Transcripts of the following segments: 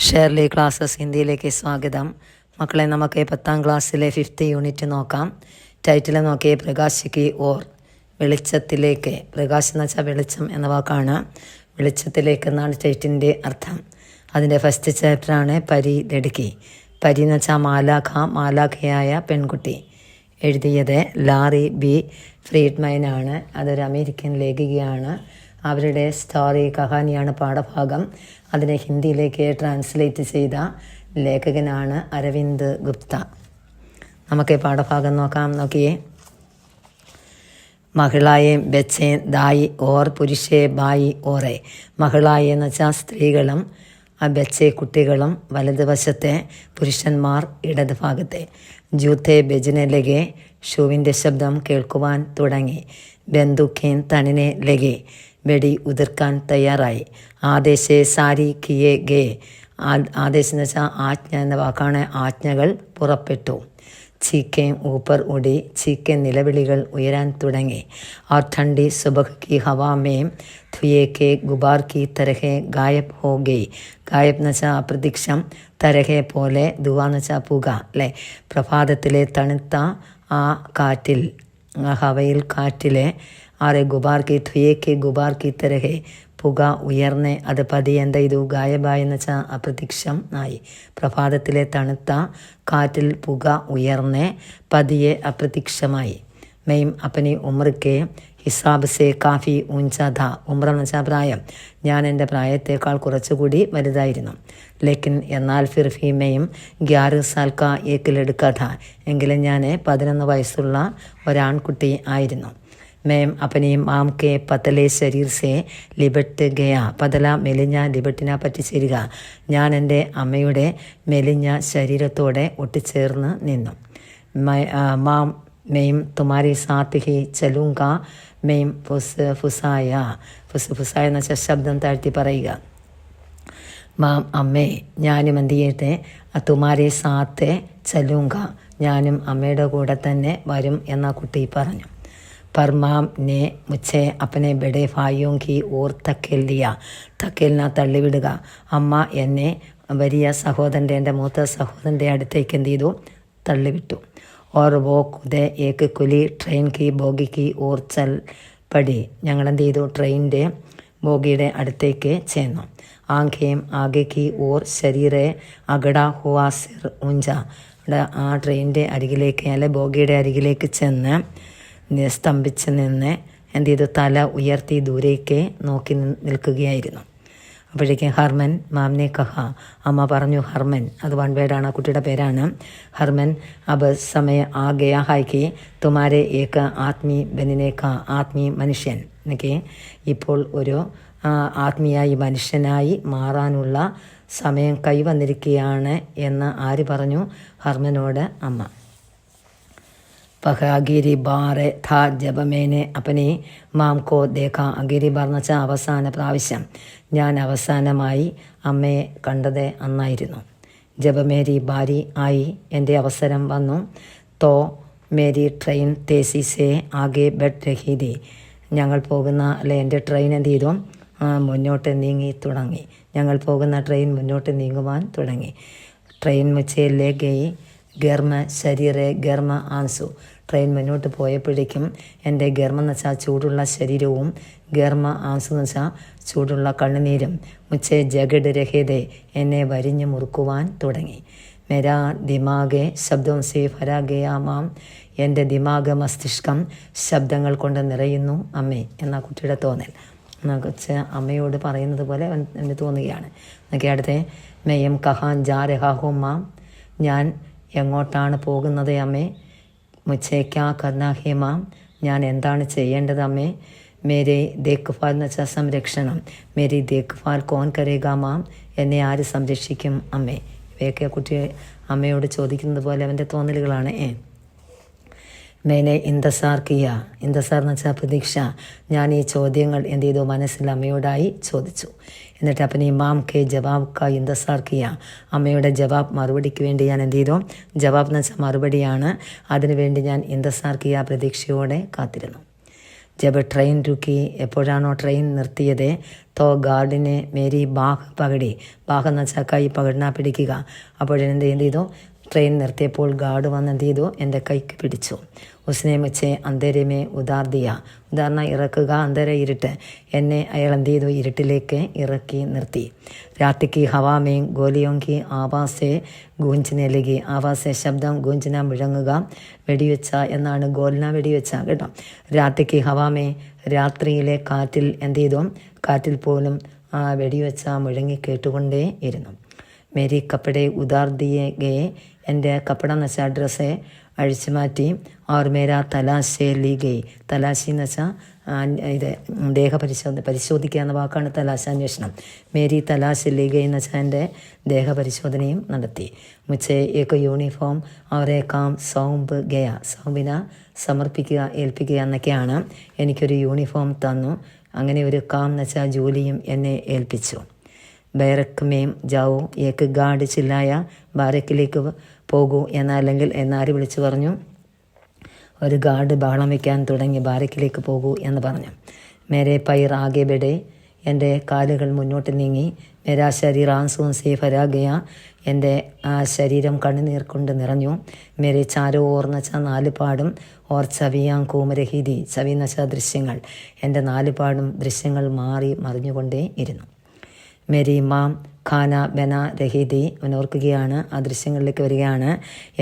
Shirley classes ഹിന്ദിയിലേക്ക് സ്വാഗതം. മക്കളെ നമുക്ക് പത്താം ക്ലാസ്സിലെ ഫിഫ്ത്ത് യൂണിറ്റ് നോക്കാം. ടൈറ്റിൽ നോക്കിയേ പ്രകാശിക്ക് ഓർ. വെളിച്ചത്തിലേക്ക്. പ്രകാശ് എന്ന് വെച്ചാൽ വെളിച്ചം എന്ന വാക്കാണ്. വെളിച്ചത്തിലേക്ക് എന്നാണ് ടൈറ്റിന്റെ അർത്ഥം. അതിന്റെ ഫസ്റ്റ് ചാപ്റ്ററാണ് പരി ലടുക്കി പരി എന്ന് വെച്ചാൽ മാലാഖ മാലാഖയായ പെൺകുട്ടി. എഴുതിയത് ലാറി ബി ഫ്രീഡ്മൈനാണ്. അതൊരു അമേരിക്കൻ ലേഖികയാണ്. അവരുടെ സ്റ്റോറി കഹാനിയാണ് പാഠഭാഗം. അതിനെ ഹിന്ദിയിലേക്ക് ട്രാൻസ്ലേറ്റ് ചെയ്ത ലേഖകനാണ് അരവിന്ദ് ഗുപ്ത. നമുക്ക് പാഠഭാഗം നോക്കാം. നോക്കിയേ. മഹിളായെ ബച്ചേ ദായി ഓർ പുരുഷേ ബായി ഓറെ. മഹിളായി എന്ന് വെച്ചാൽ സ്ത്രീകളും ആ ബച്ചെ കുട്ടികളും വലതുവശത്തെ പുരുഷന്മാർ ഇടതുഭാഗത്തെ ജൂത്തെ ബെജിനെ ലഗെ ഷൂവിന്റെ ശബ്ദം കേൾക്കുവാൻ തുടങ്ങി. ബന്ധുക്കേൻ തണിനെ ലഗെ. വെടി ഉതിർക്കാൻ തയ്യാറായി. ആദേശേ സാരി കിയെ ഗേ. ആദേശം എന്ന് വെച്ചാൽ ആജ്ഞ എന്ന വാക്കാണ് ആജ്ഞകൾ പുറപ്പെട്ടു. ചീക്കയും ഊപ്പർ ഉടി ചീക്ക നിലവിളികൾ ഉയരാൻ തുടങ്ങി. ഔർ ഠണ്ടി സുബഖ് കി ഹവാമേം ധുയേക്കെ ഗുബാർ കി തരഹെ ഗായബ് ഹോ ഗൈ. ഗായബ് എന്ന് വെച്ചാൽ അപ്രതീക്ഷം തരഹെ പോലെ ദുവാന്ന് വെച്ചാൽ പുക അല്ലേ? പ്രഭാതത്തിലെ തണുത്ത ആ കാറ്റിൽ ഹവയിൽ കാറ്റിലെ ആറെ ഗുബാർ കി ധുയെ കെ ഗുബാർ കി തരഹെ പുക ഉയർന്ന്. അത് പതി എന്ത്? ഗായബായെന്ന് വെച്ചാൽ അപ്രത്യക്ഷം ആയി. പ്രഭാതത്തിലെ തണുത്ത കാറ്റിൽ പുക ഉയർന്ന് പതിയെ അപ്രത്യക്ഷമായി. മെയിം അപ്പനി ഉമ്രക്ക് ഹിസാബ് സെ കാഫി ഊഞ്ച ധ. വെച്ചാൽ പ്രായം. ഞാൻ എന്റെ പ്രായത്തേക്കാൾ കുറച്ചുകൂടി വലുതായിരുന്നു. ലെക്കിൻ എന്നാൽ ഫിർ ഫീമയും ഗ്യാറ് സാൽക്ക ഏക്കിലെടുക്കാഥ എങ്കിലും ഞാൻ പതിനൊന്ന് വയസ്സുള്ള ഒരാൺകുട്ടി ആയിരുന്നു. മേം അപ്പനെയും മാം കെ പതലെ ശരീർ സെ ലിബട്ട് ഗയ. പതല മെലിഞ്ഞ ലിബട്ടിനെ പറ്റി ചേരുക. ഞാൻ എന്റെ അമ്മയുടെ മെലിഞ്ഞ ശരീരത്തോടെ ഒട്ടിച്ചേർന്ന് നിന്നു. മാം മെയിം തുമാരി സാത്ത് ഹി ചലുങ്ക മെയിം ഫുസ് ഫുസായ. ഫുസ് ഫുസായ എന്ന ശബ്ദം താഴ്ത്തി പറയുക. മാം അമ്മേ ഞാനും എന്ത് ചെയ്യട്ടെ? തുമാരെ സാത്തെ ചലൂങ്ക. ഞാനും അമ്മയുടെ കൂടെ തന്നെ വരും എന്ന കുട്ടി പറഞ്ഞു. पर माम ने മുച്ചെ अपने ബഡേ ഭായിയും കി ഓർ തക്കേൽ ദിയ. തക്കേലിനെ തള്ളിവിടുക അമ്മ എന്നെ വലിയ സഹോദരന്റെ എന്റെ മൂത്ത സഹോദരന്റെ അടുത്തേക്ക് എന്ത് ചെയ്തു? തള്ളിവിട്ടു ഓർ വോ കുതേ ഏക്ക് കുലി ട്രെയിൻ കി ബോഗിക്ക് ഓർ ചൽ പടി. ഞങ്ങളെന്ത് ചെയ്തു? ട്രെയിനിന്റെ ബോഗിയുടെ അടുത്തേക്ക് ചെന്നു. ആഖേം ആഗേക്ക് ഓർ ശരീരെ അഗട ഹുവാസിർ ഉഞ്ച. അവിടെ ആ ട്രെയിനിന്റെ അരികിലേക്ക് അല്ലെ ബോഗിയുടെ അരികിലേക്ക് ചെന്ന് സ്തംഭിച്ച് നിന്ന് എന്ത് ചെയ്തു തല ഉയർത്തി ദൂരേക്ക് നോക്കി നിൽക്കുകയായിരുന്നു. അപ്പോഴേക്കും ഹർമൻ മാമിനെ കഹ അമ്മ പറഞ്ഞു ഹർമൻ അത് വൺ വേഡാണ് ആ കുട്ടിയുടെ പേരാണ്. ഹർമൻ അബ് സമയ ആ ഗയ ഹായ്ക്ക് തുമാരെ ഏക ആത്മീ ബനിനേക്ക ആത്മീ മനുഷ്യൻ. എനിക്ക് ഇപ്പോൾ ഒരു ആത്മീയായി മനുഷ്യനായി മാറാനുള്ള സമയം കൈവന്നിരിക്കുകയാണ് എന്ന് ആര് പറഞ്ഞു? ഹർമനോട് അമ്മ. പഹാഗിരി ബാറെ ധാ ജപമേനെ അപ്പനെ മാം കോ ദേഖ അഗിരി പറഞ്ഞ അവസാന പ്രാവശ്യം ഞാൻ അവസാനമായി അമ്മയെ കണ്ടത് അന്നായിരുന്നു. ജപമേരി ബാരി ആയി എന്റെ അവസരം വന്നു. തോ മേരി ട്രെയിൻ തേസിസെ ആകെ ബെഡ് രഹീതി. ഞങ്ങൾ പോകുന്ന അല്ലെ എന്റെ ട്രെയിൻ എന്ത് ചെയ്തു? മുന്നോട്ട് നീങ്ങി തുടങ്ങി. ഞങ്ങൾ പോകുന്ന ട്രെയിൻ മുന്നോട്ട് നീങ്ങുവാൻ തുടങ്ങി. ട്രെയിൻ മുച്ചയിലെ ഗയി ഗർമ്മ ശരീരെ ഗർമ്മ ആൻസു. ട്രെയിൻ മുന്നോട്ട് പോയപ്പോഴേക്കും എന്റെ ഗർമ്മം എന്ന് വെച്ചാൽ ചൂടുള്ള ശരീരവും ഗർമ്മ ആൻസു എന്ന് വെച്ചാൽ ചൂടുള്ള കണ്ണുനീരും. മുച്ചെ ജഗഡ് രഹിതെ എന്നെ വരിഞ്ഞു മുറുക്കുവാൻ തുടങ്ങി. മെരാ ദിമാഗെ ശബ്ദം സേ ഫരാഗയാമാം എന്റെ ദിമാഗ മസ്തിഷ്കം ശബ്ദങ്ങൾ കൊണ്ട് നിറയുന്നു. അമ്മേ എന്ന കുട്ടിയുടെ തോന്നൽ. കൊച്ച് അമ്മയോട് പറയുന്നത് പോലെ എന്നെ തോന്നുകയാണ്. എന്നൊക്കെ അടുത്ത് മെയ്യം കഹാൻ ജാ ഞാൻ എങ്ങോട്ടാണ് പോകുന്നത് അമ്മേ? മുച്ചേക്കാ കർണ ഹേ മാം. ഞാൻ എന്താണ് ചെയ്യേണ്ടത് അമ്മേ? മേരെ ദേഖ്ഭാൽ എന്ന് വെച്ചാൽ സംരക്ഷണം. മേരി ദേഖ്ഭാൽ കോൻ കരേഗ മാം. എന്നെ ആര് സംരക്ഷിക്കും അമ്മേ? ഇവയൊക്കെ കുട്ടി അമ്മയോട് ചോദിക്കുന്നത് പോലെ അവന്റെ തോന്നലുകളാണ്. ഏ? മേനെ ഇന്തസാർ കിയ. ഇന്തസാർ എന്ന് വെച്ചാൽ പ്രതീക്ഷ. ഞാൻ ഈ ചോദ്യങ്ങൾ എന്ത് ചെയ്തു? മനസ്സിൽ അമ്മയോടായി ചോദിച്ചു. എന്നിട്ട് അപ്പം ഇമാം കെ ജവാബ് ക ഇന്തസാർ കിയ. അമ്മയുടെ ജവാബ് മറുപടിക്ക് വേണ്ടി ഞാൻ എന്ത് ചെയ്തു? ജവാബ് എന്ന് വെച്ചാൽ മറുപടിയാണ്. അതിനുവേണ്ടി ഞാൻ ഇന്തസാർ കിയ പ്രതീക്ഷയോടെ കാത്തിരുന്നു. ജബ് ട്രെയിൻ രുക്കി. എപ്പോഴാണോ ട്രെയിൻ നിർത്തിയത്? തോ ഗാർഡിനെ മേരി ബാഹ് പകടി. ബാഹ് എന്ന് വെച്ചാൽ കൈ പകടിന പിടിക്കുക. അപ്പോഴെന്ത് ചെയ്തു? ട്രെയിൻ നിർത്തിയപ്പോൾ ഗാർഡ് വന്ന് എന്ത് ചെയ്തു? എന്റെ കൈക്ക് പിടിച്ചു. ഉസ്നെ മുച്ചെ അന്തേരമേ ഉദാർദിയ ഉദാഹരണ ഇറക്കുക അന്തര ഇരുട്ട്. എന്നെ അയാൾ എന്ത് ചെയ്തു ഇരുട്ടിലേക്ക് ഇറക്കി നിർത്തി. രാത്രിക്ക് ഹവാമേ ഗോലിയോങ്കി ആവാസെ ഗൂഞ്ചിനെ ലഗി ആവാസെ ശബ്ദം ഗൂഞ്ചിന മുഴങ്ങുക വെടിവെച്ച എന്നാണ് ഗോലിന വെടിവെച്ച കേട്ടോ. രാത്രിക്ക് ഹവാമേ രാത്രിയിലെ കാറ്റിൽ എന്ത് ചെയ്തു കാറ്റിൽ പോലും ആ വെടിവെച്ച മുഴങ്ങി കേട്ടുകൊണ്ടേ ഇരുന്നു. മേരി കപ്പടെ ഉദാർദിയെ എന്റെ കപ്പട എന്ന് വെച്ചാൽ ഡ്രസ്സെ അഴിച്ചു മാറ്റി അവർ മേര തലാശെ എന്ന് വെച്ചാൽ ഇത് ദേഹപരിശോധന പരിശോധിക്കുക എന്ന വാക്കാണ് തലാശ അന്വേഷണം മേരി തലാശ് ലീ എന്ന് വെച്ചാൽ എന്റെ ദേഹപരിശോധനയും നടത്തി. മുച്ചേ ഏക യൂണിഫോം അവരെ കാം സൗമ്പ് ഗയ സൗമ്പിന സമർപ്പിക്കുക ഏൽപ്പിക്കുക എന്നൊക്കെയാണ് എനിക്കൊരു യൂണിഫോം തന്നു. അങ്ങനെ ഒരു കാം എന്ന് വെച്ചാൽ ജോലിയും എന്നെ ഏൽപ്പിച്ചു. ബൈറക്ക് മേം ജാവോ ഏക്ക് ഗാഡ് ചില്ലായ ബാരക്കിലേക്ക് പോകൂ എന്നല്ലെങ്കിൽ എന്നാര് വിളിച്ചു പറഞ്ഞു? ഒരു ഗാർഡ് ബഹളം വയ്ക്കാൻ തുടങ്ങി ബാരക്കിലേക്ക് പോകൂ എന്ന് പറഞ്ഞു. മേരെ പൈർ ആകെ ബെഡേ എന്റെ കാലുകൾ മുന്നോട്ട് നീങ്ങി. മേരാ ശരീർ ആൻസും സേ ഫരാഗയ എന്റെ ആ ശരീരം കണ്ണുനീർ കൊണ്ട് നിറഞ്ഞു. മേരെ ചാരോ ഓർന്നച്ച നാലുപാടും നാല് പാടും. ഓർ ചവിയാം കൂമരഹീതി ചവി നശ ദൃശ്യങ്ങൾ. എന്റെ നാല് പാടും ദൃശ്യങ്ങൾ മാറി മറിഞ്ഞുകൊണ്ടേ ഇരുന്നു. മേരി മാം ഖാന ബന രഹീദി ഓർക്കുകയാണ്. ആ ദൃശ്യങ്ങളിലേക്ക് വരികയാണ്.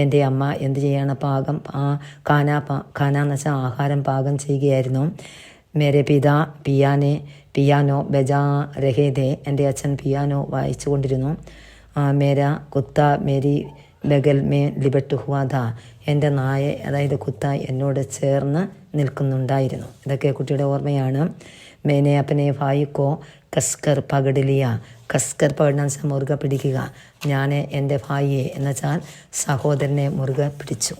എന്റെ അമ്മ എന്ത് ചെയ്യാണ്? പാകം ആ ഖാന ഖാന എന്ന് വെച്ചാൽ ആഹാരം പാകം ചെയ്യുകയായിരുന്നു. മേരെ പിത പിയാനെ പിയാനോ ബജാ രഹേദെ എന്റെ അച്ഛൻ പിയാനോ വായിച്ചു കൊണ്ടിരുന്നു മേര കുത്ത മേരി ബഗൽ മേ ലിബട്ട് ഹുവാദ എന്റെ നായ അതായത് കുത്ത എന്നോട് ചേർന്ന് നിൽക്കുന്നുണ്ടായിരുന്നു. ഇതൊക്കെ കുട്ടിയുടെ ഓർമ്മയാണ്. മേനെ അപ്പനെ ഭായിക്കോ കസ്കർ പകടിലിയ. കസ്കർ പകടാൻ മുറുകെ പിടിക്കുക. ഞാൻ എന്റെ ഭായിയെ എന്നുവെച്ചാൽ സഹോദരനെ മുറുകെ പിടിച്ചു.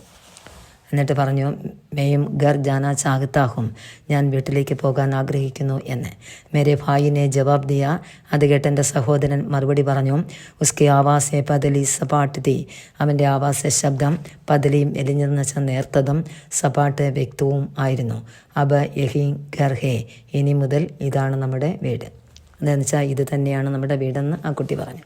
എന്നിട്ട് പറഞ്ഞു മേയും ഗർ ജാനാ ചാകത്താഹും ഞാൻ വീട്ടിലേക്ക് പോകാൻ ആഗ്രഹിക്കുന്നു എന്ന്. മേരെ ഭായിനെ ജവാബ് ദിയ. അത് കേട്ട് എന്റെ സഹോദരൻ മറുപടി പറഞ്ഞു ഉസ്കെ ആവാസെ പതലി സപാട്ട് തീ അവന്റെ ആവാസ ശബ്ദം പതലിയും എലിഞ്ഞെന്ന് വെച്ചാൽ നേർത്തതും സപാട്ട് വ്യക്തവും ആയിരുന്നു. അബ യഹി ഗർഹേ ഇനി മുതൽ ഇതാണ് നമ്മുടെ വീട്. എന്താണെന്ന് വെച്ചാൽ ഇത് തന്നെയാണ് നമ്മുടെ വീടെന്ന് ആ കുട്ടി പറഞ്ഞു.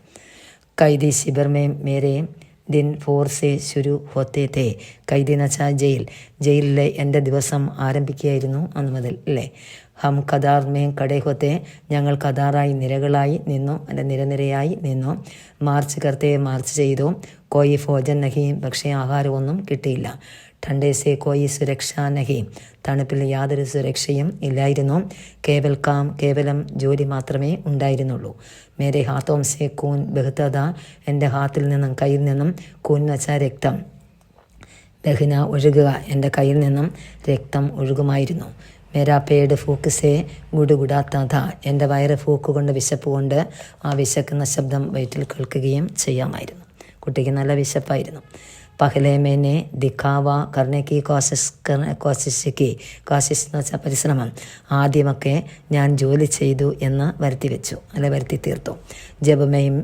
കൈദി ശിബർമേം മേരെയും ദിൻ ഫോർ സേ ശുരു ഹോത്തേ തേ. കൈദി എന്ന് വെച്ചാൽ ജയിൽ. ജയിലിലെ എന്റെ ദിവസം ആരംഭിക്കുകയായിരുന്നു അന്ന് മുതൽ അല്ലേ? ഹം കഥാർമേം കടേ ഹോത്തെ. ഞങ്ങൾ കദാറായി നിരകളായി നിന്നു എന്റെ നിരനിരയായി നിന്നു. മാർച്ച് കർത്തേ മാർച്ച് ചെയ്തു. കോയി ഭോജൻ നഹിയും പക്ഷേ ആഹാരമൊന്നും കിട്ടിയില്ല. ഠണ്ടേസെ കോയി സുരക്ഷാ നഹി. തണുപ്പിൽ യാതൊരു സുരക്ഷയും ഇല്ലായിരുന്നു. കേവൽക്കാം കേവലം ജോലി മാത്രമേ ഉണ്ടായിരുന്നുള്ളൂ. മേരെ ഹാത്തോം സെ കൂൻ ബഹുത്തത എന്റെ ഹാത്തിൽ നിന്നും കയ്യിൽ നിന്നും കൂൻ എന്ന് രക്തം. ബഹിന ഒഴുകുക എന്റെ കയ്യിൽ നിന്നും രക്തം ഒഴുകുമായിരുന്നു. മേരാ പേട് ഫൂക്കസേ ഗുടുകുടാത്താഥ എന്റെ വയറ് ഫൂക്ക് കൊണ്ട് വിശപ്പ് കൊണ്ട് ആ വിശക്കുന്ന ശബ്ദം വയറ്റിൽ കേൾക്കുകയും ചെയ്യാമായിരുന്നു. കുട്ടിക്ക് നല്ല വിശപ്പായിരുന്നു. पहले मैंने ദിഖാവ करने की കോശിസ് കോശിശ് കി കോശിശ് എന്ന് വെച്ചാൽ പരിശ്രമം. ആദ്യമൊക്കെ ഞാൻ ജോലി ചെയ്തു എന്ന് വരുത്തി വെച്ചു അല്ലെ വരുത്തി തീർത്തു. ജപമയും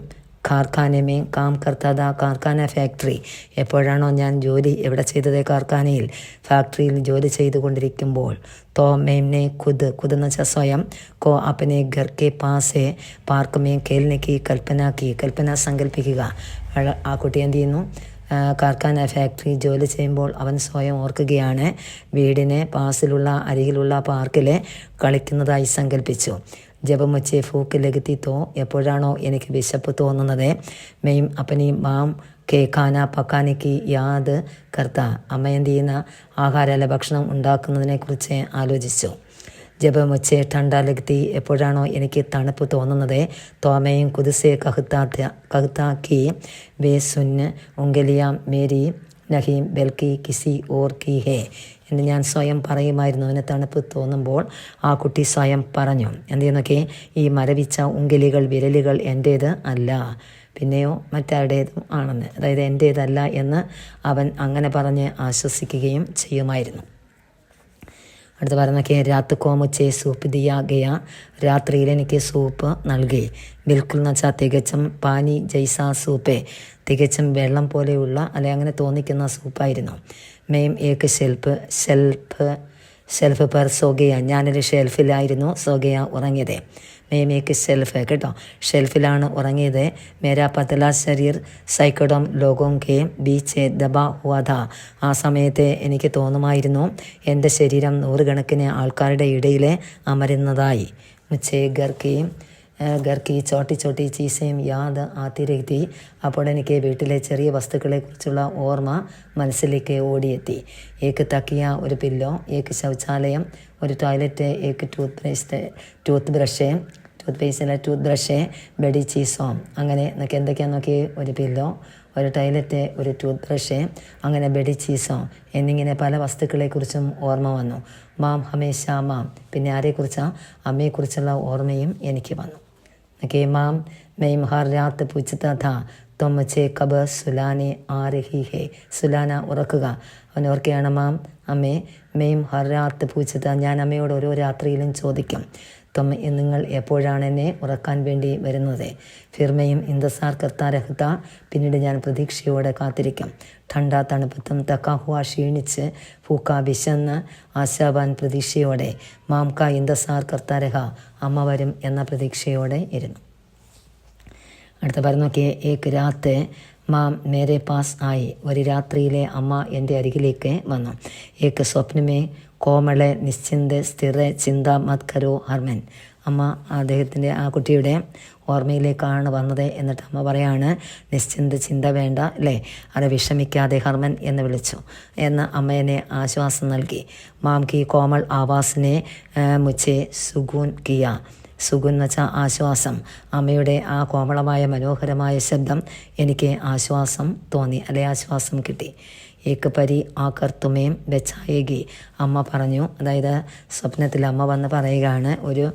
കാർഖാനമേ കാം കർത്താത കാർഖാന ഫാക്ടറി. എപ്പോഴാണോ ഞാൻ ജോലി എവിടെ ചെയ്തത് കാർഖാനയിൽ? ഫാക്ടറിയിൽ ജോലി ചെയ്തുകൊണ്ടിരിക്കുമ്പോൾ തോ മേംനെ ഖുദ്. ഖുദ് എന്ന് വെച്ചാൽ സ്വയം. കോ അപ്പനെ ഘർക്കെ പാസെ പാർക്ക് മേ കേൽനക്ക് കൽപ്പനാക്കി. കൽപ്പന സങ്കല്പിക്കുക ആ കുട്ടി എന്ത് ചെയ്യുന്നു? കാർഖാന ഫാക്ടറി ജോലി ചെയ്യുമ്പോൾ അവൻ സ്വയം ഓർക്കുകയാണ്. വീടിനെ പാസിലുള്ള അരികിലുള്ള പാർക്കിൽ കളിക്കുന്നതായി സങ്കല്പിച്ചു ജപമുച്ചെ ഫൂക്ക് ലഗത്തി തോ എപ്പോഴാണോ എനിക്ക് വിശപ്പ് തോന്നുന്നത്? മെയും അപ്പനെയും മാം കെ ഖാന പക്കാനിക്ക് യാത് കർത്ത. അമ്മ എന്ത് ചെയ്യുന്ന? ആഹാര ഭക്ഷണം ഉണ്ടാക്കുന്നതിനെക്കുറിച്ച് ആലോചിച്ചു. ജപമൊച്ച ഠണ്ട ലഗ്തി എപ്പോഴാണോ എനിക്ക് തണുപ്പ് തോന്നുന്നത് തോമയും കുതിസെ കഹുത്താത്ത കഹുത്താക്കി. ബേസുന് ഉങ്കലിയാം മേരി നഹീം ബൽക്കി കിസി ഓർ കി ഹേ എന്ന് ഞാൻ സ്വയം പറയുമായിരുന്നു. അവന് തണുപ്പ് തോന്നുമ്പോൾ ആ കുട്ടി സ്വയം പറഞ്ഞു. എന്തെന്നൊക്കെ? ഈ മരവിച്ച ഉങ്കലികൾ വിരലുകൾ എന്റേത് അല്ല പിന്നെയോ മറ്റാരുടേതും ആണെന്ന്. അതായത് എന്റേതല്ല എന്ന് അവൻ അങ്ങനെ പറഞ്ഞ് ആശ്വസിക്കുകയും ചെയ്യുമായിരുന്നു. അടുത്ത് പറയുന്നൊക്കെ രാത്ത് കോമുച്ചെ സൂപ്പ് ദിയാ ഗയ രാത്രിയിൽ എനിക്ക് സൂപ്പ് നൽകി. ബിൽക്കുൽ എന്ന് വെച്ചാൽ തികച്ചും പാനി ജൈസ സൂപ്പേ. തികച്ചും വെള്ളം പോലെയുള്ള അല്ലെ അങ്ങനെ തോന്നിക്കുന്ന സൂപ്പായിരുന്നു. മെയിം ഏക്ക് ഷെൽപ്പ് ഷെൽപ്പ് ഷെൽഫ് പെർ സോഗയ. ഞാനൊരു ഷെൽഫിലായിരുന്നു സോഗയ ഉറങ്ങിയത്. മേമേക്ക് ഷെൽഫ് കേട്ടോ. ഷെൽഫിലാണ് ഉറങ്ങിയത്. മേരാ പതല ശരീർ സൈക്കഡോം ലോകോം കെ ബീച്ച് ദബ ഹുവാധ ആ സമയത്ത് എനിക്ക് തോന്നുമായിരുന്നു. എന്റെ ശരീരം നൂറുകണക്കിന് ആൾക്കാരുടെ ഇടയിൽ അമരുന്നതായി. മുച്ചേ ഗർക്കി ചോട്ടി ചോട്ടി ചീസയും യാദ് ആത്തിരത്തി അപ്പോൾ എനിക്ക് വീട്ടിലെ ചെറിയ വസ്തുക്കളെക്കുറിച്ചുള്ള ഓർമ്മ മനസ്സിലേക്ക് ഓടിയെത്തി. ഏക്ക് തക്കിയ ഒരു പില്ലോ ഏക്ക് ശൗചാലയം ഒരു ടോയ്ലറ്റ് ഏക്ക് toothpaste tooth brush tooth പേസ്റ്റിലെ ടൂത്ത് ബ്രഷ് ബെഡി ചീസോം. അങ്ങനെ എന്നൊക്കെ എന്തൊക്കെയാണെന്ന് നോക്കി ഒരു പില്ലോ ഒരു ടോയ്ലറ്റ് ഒരു ടൂത്ത് ബ്രഷ് അങ്ങനെ ബെഡി ചീസോ. എന്നിങ്ങനെ പല വസ്തുക്കളെക്കുറിച്ചും ഓർമ്മ വന്നു. മാം ഹമേശ മാം. പിന്നെ ആരെക്കുറിച്ചാണ് അമ്മയെക്കുറിച്ചുള്ള ഓർമ്മയും എനിക്ക് വന്നു. कि माम मैं हर रात पूछता था तो मुझे कब सुलाने आ रही है സുലാന ഉറക്കുക അവൻ ഓർക്കുകയാണ് മാം അമ്മേ മെയും ഹർ രാത്ത് പൂച്ചത ഞാൻ അമ്മയോട് ഓരോ രാത്രിയിലും ചോദിക്കും തൊമ്മ നിങ്ങൾ എപ്പോഴാണ് എന്നെ ഉറക്കാൻ വേണ്ടി വരുന്നത്? ഫിർമയും ഇന്ദസാർ കർത്താരഹത്ത പിന്നീട് ഞാൻ പ്രതീക്ഷയോടെ കാത്തിരിക്കും. ഠണ്ട തണുപ്പത്തും തക്കാഹുവ ക്ഷീണിച്ച് പൂക്ക വിശന്ന് ആശാബാൻ പ്രതീക്ഷയോടെ മാംക ഇന്ദസാർ കർത്താരഹ അമ്മ വരും എന്ന പ്രതീക്ഷയോടെ ഇരുന്നു. അടുത്ത പറഞ്ഞു നോക്കിയേ ഏക്ക് രാത്ത് മാം മേരെ പാസ് ആയി. ഒരു രാത്രിയിലെ അമ്മ എന്റെ അരികിലേക്ക് വന്നു. ഏക്ക് സ്വപ്നമേ കോമളെ നിശ്ചിന്ത സ്ഥിര ചിന്ത മത് കരോ ഹർമൻ. അമ്മ അദ്ദേഹത്തിന്റെ ആ കുട്ടിയുടെ ഓർമ്മയിലേക്കാണ് വന്നത് എന്നിട്ട് അമ്മ പറയാണ് നിശ്ചിന്ത ചിന്ത വേണ്ട അല്ലേ അത് വിഷമിക്കാതെ ഹർമൻ എന്ന് വിളിച്ചു എന്ന് അമ്മേനെ ആശ്വാസം നൽകി. മാം കി കോമൾ ആവാസിനെ മുച്ചെ സുഗൂൻ കിയ എന്ന് വെച്ചാൽ ആശ്വാസം. അമ്മയുടെ ആ കോമളമായ മനോഹരമായ ശബ്ദം എനിക്ക് ആശ്വാസം തോന്നി അല്ലെ ആശ്വാസം കിട്ടി. ഏക്ക് പരി കർത്തുമേം വെച്ചായേകി. അമ്മ പറഞ്ഞു അതായത് സ്വപ്നത്തിൽ അമ്മ വന്ന് പറയുകയാണ് ഒരു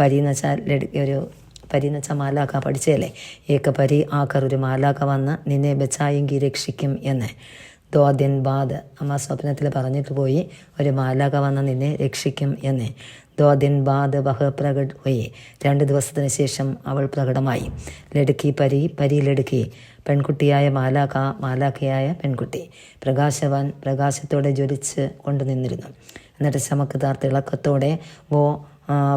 പരി എന്ന് വെച്ചാൽ ഒരു പരി എന്ന് വെച്ചാൽ മാലാക്ക പഠിച്ചതല്ലേ? ഏകപരി ആക്കർ ഒരു മാലാക്ക വന്ന് നിന്നെ ബച്ചായെങ്കി രക്ഷിക്കും എന്ന്. ദ്വാദ്യൻ ബാദ്. അമ്മ സ്വപ്നത്തിൽ പറഞ്ഞിട്ട് പോയി ഒരു മാലാക വന്ന് നിന്നെ രക്ഷിക്കും എന്ന്. ദോ ദിൻ ബാദ് വഹ പ്രകട് ഹോയി രണ്ട് ദിവസത്തിന് ശേഷം അവൾ പ്രകടമായി. ലടുക്കി പരി പരി ലടുക്കി. പെൺകുട്ടിയായ മാലാക മാലാഖയായ പെൺകുട്ടി. പ്രകാശവാൻ പ്രകാശത്തോടെ ജ്വലിച്ച് കൊണ്ടു നിന്നിരുന്നു എന്നിട്ട് ചമക്കുതാർ തിളക്കത്തോടെ വോ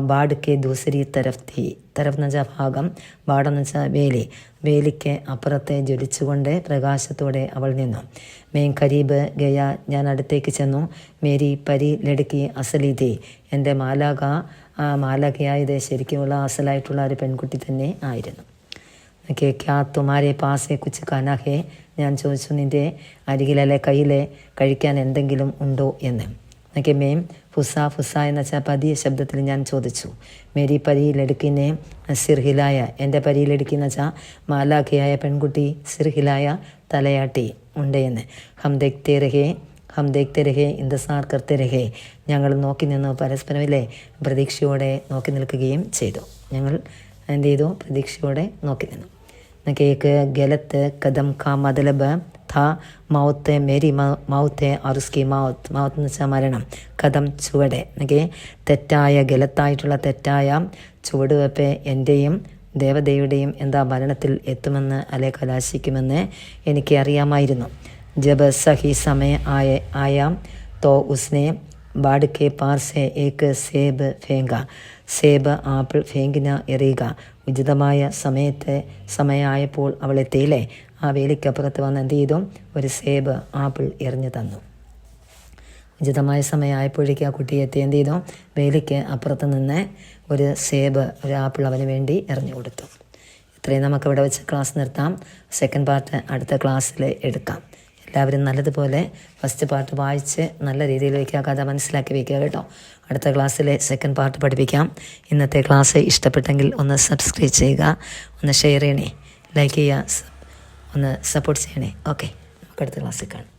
ബാഡ് കെ ദൂസരി തരഫ് തി തരഫ് എന്ന് വെച്ചാൽ ഭാഗം ബാടെന്ന് വെച്ചാൽ വേലി. വേലിക്ക് അപ്പുറത്തെ ജ്വലിച്ചുകൊണ്ട് പ്രകാശത്തോടെ അവൾ നിന്നു. മേൻ കരീബ് ഗയ ഞാൻ അടുത്തേക്ക് ചെന്നു. മേരി പരി ലടുക്കി അസലിതി എന്റെ മാലാക മാലാഖയായത് ശരിക്കുമുള്ള അസലായിട്ടുള്ള ഒരു പെൺകുട്ടി തന്നെ ആയിരുന്നു. ഓക്കെ ക്യാ തുമാരെ പാസെ കുച്ച് കനഹേ. ഞാൻ ചോദിച്ചു നിന്റെ അരികിലല്ലേ കയ്യിലെ കഴിക്കാൻ എന്തെങ്കിലും ഉണ്ടോ? എന്ന്. ഓക്കെ മേം ഫുസ ഫുസ എന്ന വെച്ചാൽ പതിയ ശബ്ദത്തിൽ ഞാൻ ചോദിച്ചു. മേരി പരിയിലെടുക്കിനെ സിർഹിലായ എന്റെ പരിയിലെടുക്കുന്ന വെച്ചാൽ മാലാഖയായ പെൺകുട്ടി സിർഹിലായ തലയാട്ടി ഉണ്ടെന്ന്. ഹം ഹംദേക് രഹേ ഹം തെരഹേ രഹേ ഇന്ദസാർ കർത്തേ രഹേ. ഞങ്ങൾ നോക്കി നിന്ന് പരസ്പരമില്ലേ പ്രതീക്ഷയോടെ നോക്കി നിൽക്കുകയും ചെയ്തു. ഞങ്ങൾ എന്ത് ചെയ്തു? പ്രതീക്ഷയോടെ നോക്കി നിന്നു. കേക്ക് ഗലത്ത് കദം കാ മതലബ് ഥ മൗത്ത് മേരി മൗത്ത് അറുസ്കി മൗത്ത് മൗത്ത് എന്ന് വെച്ചാൽ മരണം. കഥം ചുവടെ. ഓക്കെ? തെറ്റായ ഗലത്തായിട്ടുള്ള തെറ്റായ ചുവടുവെപ്പ് എന്റെയും ദേവതയുടെയും എന്താ മരണത്തിൽ എത്തുമെന്ന് അല്ലെ കലാശിക്കുമെന്ന് എനിക്ക് അറിയാമായിരുന്നു. ജബ സഹി സമയ ആയ ആയാം തോ ഉസ്നെ ബാഡ് കെ പാർസെ ഏക്ക് സേബ് ഫേങ്ക. സേബ് ആപ്പിൾ ഫേങ്കിന എറിയുക. ഉചിതമായ സമയത്തെ സമയമായപ്പോൾ അവൾ എത്തിയില്ലേ? ആ വേലിക്കപ്പുറത്ത് വന്ന് എന്ത് ചെയ്തു? ഒരു സേബ് ആപ്പിൾ എറിഞ്ഞു തന്നു. ഉചിതമായ സമയമായപ്പോഴേക്കും ആ കുട്ടി എത്തി എന്ത് ചെയ്തു? വേലിക്ക് അപ്പുറത്ത് നിന്ന് ഒരു സേബ് ഒരു ആപ്പിൾ അവന് വേണ്ടി എറിഞ്ഞു കൊടുത്തു. ഇത്രയും നമുക്ക് ഇവിടെ വെച്ച് ക്ലാസ് നിർത്താം. സെക്കൻഡ് പാർട്ട് അടുത്ത ക്ലാസ്സിൽ എടുക്കാം. എല്ലാവരും നല്ലതുപോലെ ഫസ്റ്റ് പാർട്ട് വായിച്ച് നല്ല രീതിയിലേക്ക് ആ കഥ മനസ്സിലാക്കി വയ്ക്കുക കേട്ടോ. അടുത്ത ക്ലാസ്സിലെ സെക്കൻഡ് പാർട്ട് പഠിപ്പിക്കാം. ഇന്നത്തെ ക്ലാസ് ഇഷ്ടപ്പെട്ടെങ്കിൽ ഒന്ന് സബ്സ്ക്രൈബ് ചെയ്യുക. ഒന്ന് ഷെയർ ചെയ്യണേ. ലൈക്ക് ചെയ്യുക ഒന്ന് സപ്പോർട്ട് ചെയ്യണേ. ഓക്കെ നമുക്ക് അടുത്ത ക്ലാസ്സിൽ കാണാം.